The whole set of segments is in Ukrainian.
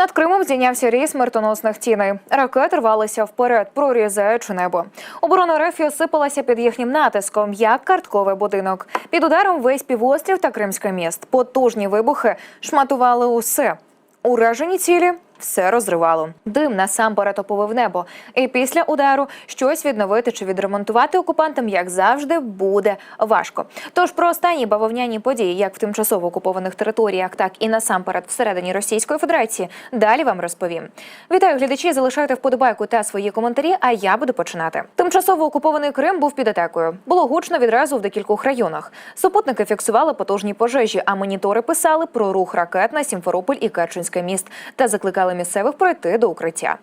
Над Кримом здійнявся рій смертоносних тіней. Ракети рвалися вперед, прорізаючи небо. Оборона РФ осипалася під їхнім натиском, як картковий будинок. Під ударом весь півострів та Кримський міст. Потужні вибухи шматували усе. Уражені цілі все розривало. Дим насамперед оповив небо. І після удару щось відновити чи відремонтувати окупантам, як завжди, буде важко. Тож про останні бавовняні події, як в тимчасово окупованих територіях, так і насамперед всередині Російської Федерації, далі вам розповім. Вітаю глядачі, залишайте вподобайку та свої коментарі. А я буду починати. Тимчасово окупований Крим був під атакою. Було гучно відразу в декількох районах. Супутники фіксували потужні пожежі, а монітори писали про рух ракет на Сімферополь і Керченський міст та закликали місцевих пройти до укриття.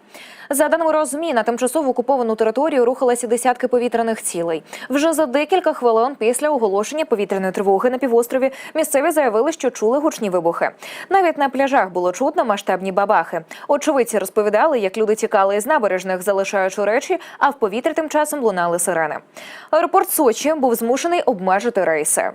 За даними розмі, на тимчасово окуповану територію рухалися десятки повітряних цілей. Вже за декілька хвилин після оголошення повітряної тривоги на півострові місцеві заявили, що чули гучні вибухи. Навіть на пляжах було чутно масштабні бабахи. Очевидці розповідали, як люди тікали із набережних, залишаючи речі, а в повітрі тим часом лунали сирени. Аеропорт Сочі був змушений обмежити рейси.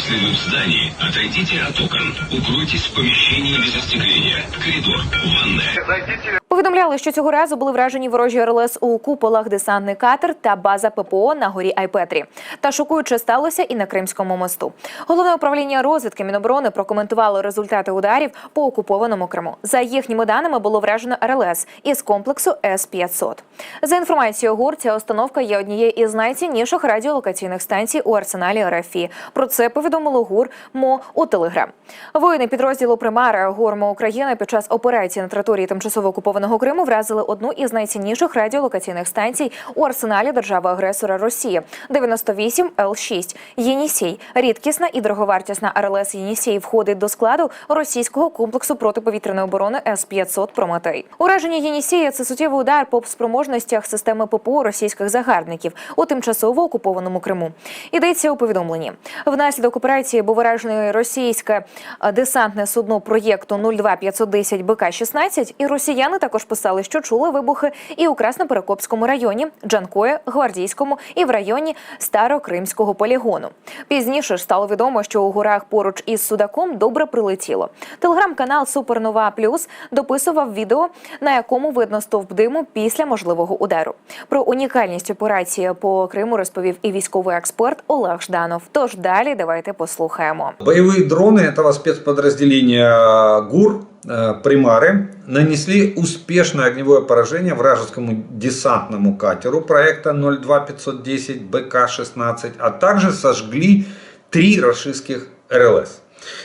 Если вы в здании, отойдите от окон. Укройтесь в помещении без остекления. Коридор, ванная. Повідомляли, що цього разу були вражені ворожі РЛС у куполах десантний катер та база ППО на горі Айпетрі. Та шокуюче сталося і на Кримському мосту. Головне управління розвідки Міноборони прокоментувало результати ударів по окупованому Криму. За їхніми даними було вражено РЛС із комплексу С 500 За інформацією ГУР, ця установка є однією із найцінніших радіолокаційних станцій у арсеналі РФІ. Про це повідомило ГУР МО у Телеграм. Воїни підрозділу Примара ГУР МО України під час операції на території тимчасово окупованого Криму вразили одну із найцінніших радіолокаційних станцій у арсеналі держави-агресора Росії 98 Л6 Єнісій. Рідкісна і дороговартісна РЛС Єнісій входить до складу російського комплексу протиповітряної оборони С 500 Прометей. Ураження Єнісія це суттєвий удар по спроможностях системи ППО російських загарбників у тимчасово окупованому Криму. Йдеться у повідомленні. Внаслідок операції був уражений російське десантне судно проєкту 02510 БК-16, і росіяни також писали, що чули вибухи і у Красноперекопському районі, Джанкої, Гвардійському і в районі Старокримського полігону. Пізніше ж стало відомо, що у горах поруч із Судаком добре прилетіло. Телеграм-канал Супернова Плюс дописував відео, на якому видно стовп диму після можливого удару. Про унікальність операції по Криму розповів і військовий експерт Олег Жданов. Тож далі давайте послухаємо. Боевые дроны этого спецподразделения ГУР э, «Примары» нанесли успешное огневое поражение вражескому десантному катеру проекта 02510 БК-16, а также сожгли три рашистских РЛС.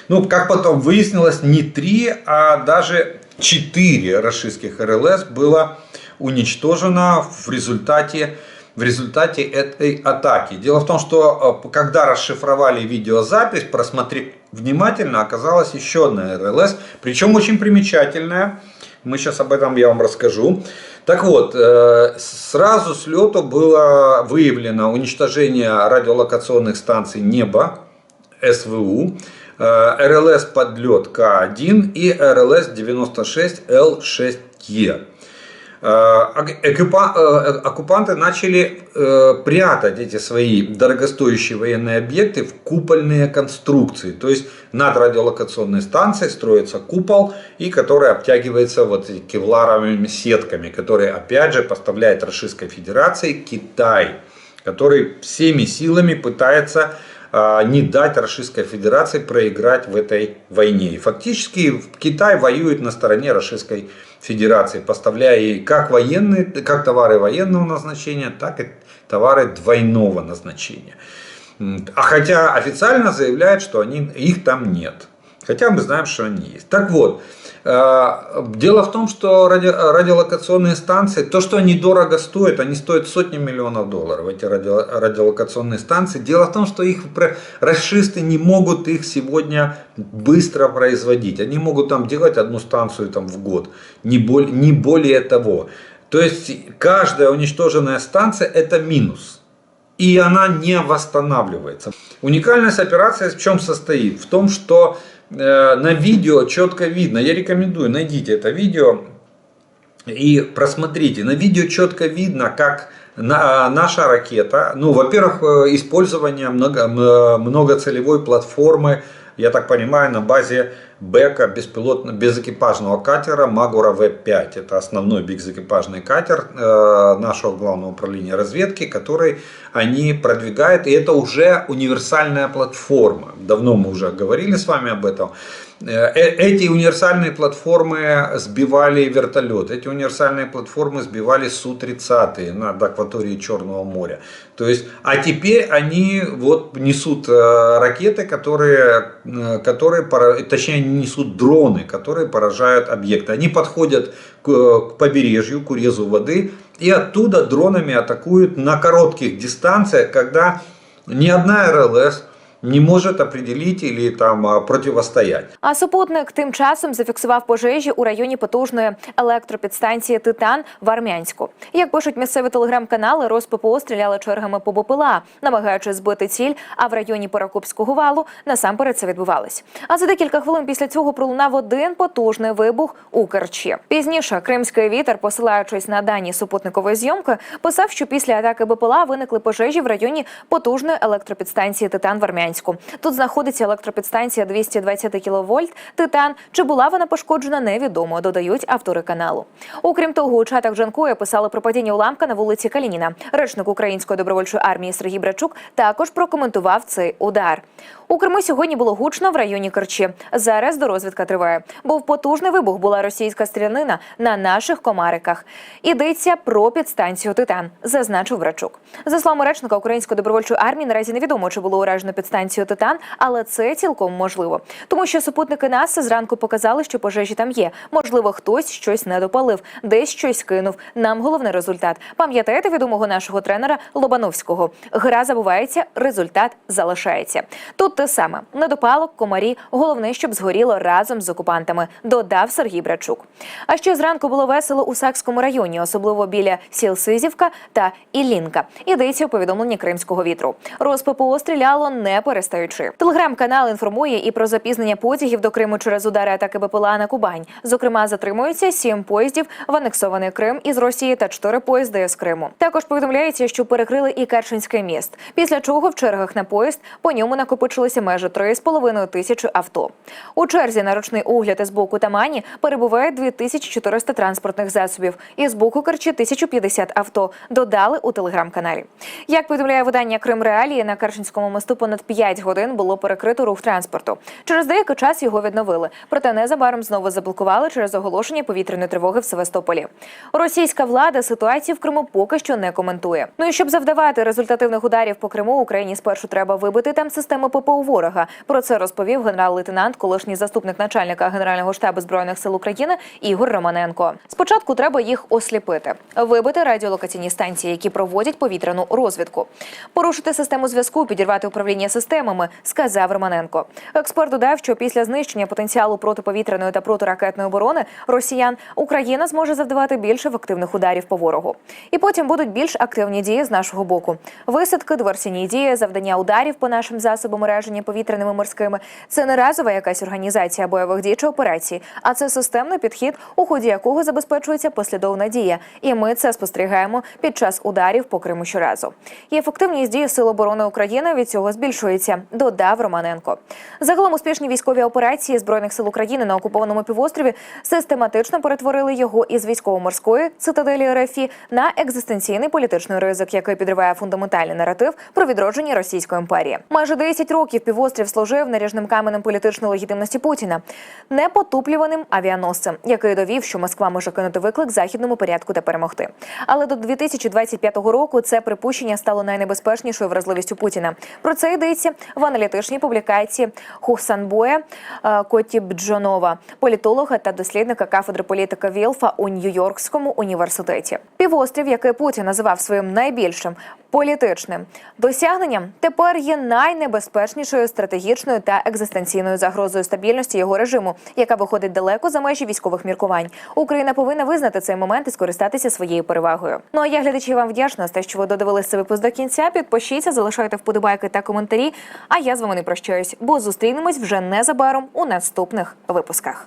Ну, как потом выяснилось, не три, а даже четыре рашистских РЛС было уничтожено в результате в результате этой атаки. Дело в том, что э, когда расшифровали видеозапись, просмотрев внимательно, оказалась еще одна РЛС, причем очень примечательная. Мы сейчас об этом я вам расскажу. Так вот, э, сразу с лету было выявлено уничтожение радиолокационных станций «Небо», СВУ, э, РЛС «Подлет К1» и РЛС 96Л6Е. Э, экипа- э, Оккупанты начали э, прятать эти свои дорогостоящие военные объекты в купольные конструкции. То есть над радиолокационной станцией строится купол, и который обтягивается вот кевларовыми сетками, которые опять же поставляет Российской Федерации Китай, который всеми силами пытается не дать Российской Федерации проиграть в этой войне. И фактически Китай воюет на стороне Российской Федерации, поставляя ей как, военные, как товары военного назначения, так и товары двойного назначения. А хотя официально заявляют, что они, их там нет. Хотя мы знаем, что они есть. Так вот, э, дело в том, что ради- радиолокационные станции, то, что они дорого стоят, они стоят сотни миллионов долларов, эти радио- радиолокационные станции. Дело в том, что их расисты не могут их сегодня быстро производить. Они могут там делать одну станцию там, в год, не более, не более того. То есть каждая уничтоженная станция это минус и она не восстанавливается. Уникальность операции в чем состоит? В том, что на видео четко видно, я рекомендую, найдите это видео и просмотрите. На видео четко видно, как на- наша ракета, ну, во-первых, э, использование много, многоцелевой платформы, я так понимаю, на базе Бека беспилотно, безэкипажного катера Магура В-5. Это основной безэкипажный катер э, нашего главного управления разведки, который они продвигают. И это уже универсальная платформа. Давно мы уже говорили с вами об этом. Э, Эти универсальные платформы сбивали вертолет, эти универсальные платформы сбивали Су-30 над акваторией Черного моря. То есть, а теперь они вот несут э, ракеты, которые, э, которые, точнее, несут дроны, которые поражают объекты. Они подходят к, побережью, к урезу воды, и оттуда дронами атакуют на коротких дистанциях, когда ни одна РЛС не может определить или там противостоять. А супутник тим часом зафіксував пожежі у районі потужної електропідстанції Титан в Армянську. Як пишуть місцеві телеграм-канали, РосППО стріляли чергами по БПЛА, намагаючись збити ціль. А в районі Паракопського валу насамперед це відбувалось. А за декілька хвилин після цього пролунав один потужний вибух у Керчі. Пізніше кримський вітер, посилаючись на дані супутникової зйомки, писав, що після атаки БПЛА виникли пожежі в районі потужної електропідстанції Титан в Армянську. Тут знаходиться електропідстанція 220 кВт Титан. Чи була вона пошкоджена, невідомо. Додають автори каналу. Окрім того, у чатах Джанкоя писали про падіння уламка на вулиці Калініна. Речник української добровольчої армії Сергій Брачук також прокоментував цей удар. У Криму сьогодні було гучно в районі Керчі. Зараз дорозвідка триває. Був потужний вибух, була російська стрілянина на наших комариках. Ідеться про підстанцію Титан, зазначив Брачук. За словами речника української добровольчої армії, наразі невідомо, чи було уражено підстанцію Титан, але це цілком можливо, тому що супутники НАСА зранку показали, що пожежі там є. Можливо, хтось щось не допалив, десь щось кинув. Нам головний результат. Пам'ятаєте відомого нашого тренера Лобановського? Гра забувається, результат залишається. Тут те саме недопалок, комарі. Головне, щоб згоріло разом з окупантами. Додав Сергій Брачук. А ще зранку було весело у Сакському районі, особливо біля сіл Сизівка та Іллінка. Йдеться у повідомленні кримського вітру. РосППО стріляло не перестаючи. Телеграм-канал інформує і про запізнення потягів до Криму через удари атаки БПЛА на Кубань. Зокрема, затримуються сім поїздів в анексований Крим із Росії та чотири поїзди з Криму. Також повідомляється, що перекрили і Керченський міст. Після чого в чергах на поїзд по ньому накопичилося майже 3,5 тисячі авто. У черзі на ручний огляд із боку Тамані перебуває 2400 транспортних засобів. І з боку Керчі 1050 авто. Додали у телеграм-каналі. Як повідомляє видання Крим Реалії, на Керченському мосту понад 5 годин було перекрито рух транспорту. Через деякий час його відновили, проте незабаром знову заблокували через оголошення повітряної тривоги в Севастополі. Російська влада ситуацію в Криму поки що не коментує. Ну і щоб завдавати результативних ударів по Криму, Україні спершу треба вибити там системи ППО ворога. Про це розповів генерал-лейтенант, колишній заступник начальника Генерального штабу збройних сил України Ігор Романенко. Спочатку треба їх осліпити, вибити радіолокаційні станції, які проводять повітряну розвідку, порушити систему зв'язку, підірвати управління системами, сказав Романенко. Експерт додав, що після знищення потенціалу протиповітряної та протиракетної оборони росіян Україна зможе завдавати більш ефективних ударів по ворогу. І потім будуть більш активні дії з нашого боку. Висадки, диверсійні дії, завдання ударів по нашим засобам ураження повітряними морськими. Це не разова якась організація бойових дій чи операцій, а це системний підхід, у ході якого забезпечується послідовна дія. І ми це спостерігаємо під час ударів по Криму щоразу. І ефективність дії Сил оборони України від цього збільшується, додав Романенко. Загалом успішні військові операції збройних сил України на окупованому півострові систематично перетворили його із військово-морської цитаделі РФІ на екзистенційний політичний ризик, який підриває фундаментальний наратив про відродження Російської імперії. Майже 10 років півострів служив наріжним каменем політичної легітимності Путіна, непотуплюваним авіаносцем, який довів, що Москва може кинути виклик західному порядку та перемогти. Але до 2025 року це припущення стало найнебезпечнішою вразливістю Путіна. Про це йдеться в аналітичній публікації Хухсанбоя е, Котібджонова, політолога та дослідника кафедри політика Вілфа у Нью-Йоркському університеті. Півострів, який Путін називав своїм найбільшим політичним досягненням, тепер є найнебезпечнішою стратегічною та екзистенційною загрозою стабільності його режиму, яка виходить далеко за межі військових міркувань. Україна повинна визнати цей момент і скористатися своєю перевагою. Ну а я глядачі вам вдячна за те, що ви додивилися випуск до кінця. Підпишіться, залишайте вподобайки та коментарі. А я з вами не прощаюсь, бо зустрінемось вже незабаром у наступних випусках.